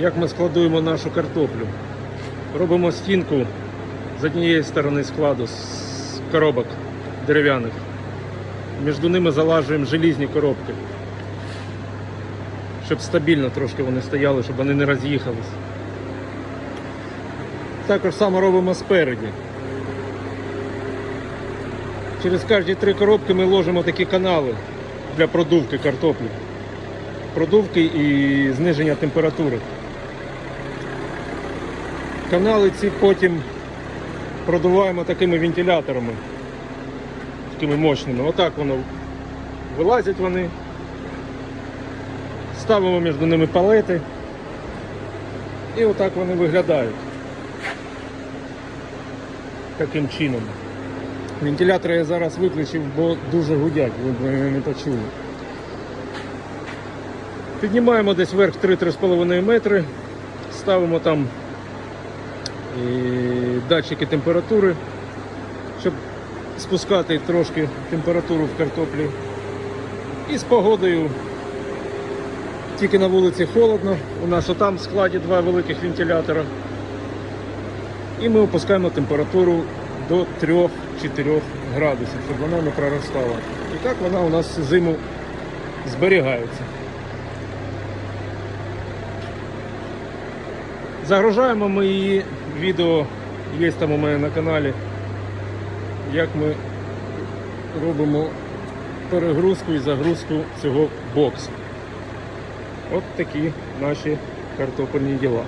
як ми складуємо нашу картоплю. Робимо стінку з однієї сторони складу з коробок дерев'яних. Між ними залажуємо желізні коробки, щоб стабільно трошки вони стояли, щоб вони не роз'їхались. Також само робимо спереді. Через кожні три коробки ми ложимо такі канали для продувки картоплі. Продувки і зниження температури. Канали ці потім продуваємо такими вентиляторами, такими мощними. Отак воно вилазять вони. Ставимо між ними палети. І отак вони виглядають. Таким чином. Вентилятори я зараз виключив, бо дуже гудять, ви не почули. Піднімаємо десь вверх 3-3,5 метри, ставимо там і датчики температури, щоб спускати трошки температуру в картоплі. І з погодою тільки на вулиці холодно, у нас отам в складі два великих вентилятора. І ми опускаємо температуру до 3-4 градусів, щоб вона не проростала. І так вона у нас зиму зберігається. Загружаємо ми її, відео є там у мене на каналі, як ми робимо перегрузку і загрузку цього боксу. От такі наші картопельні діла.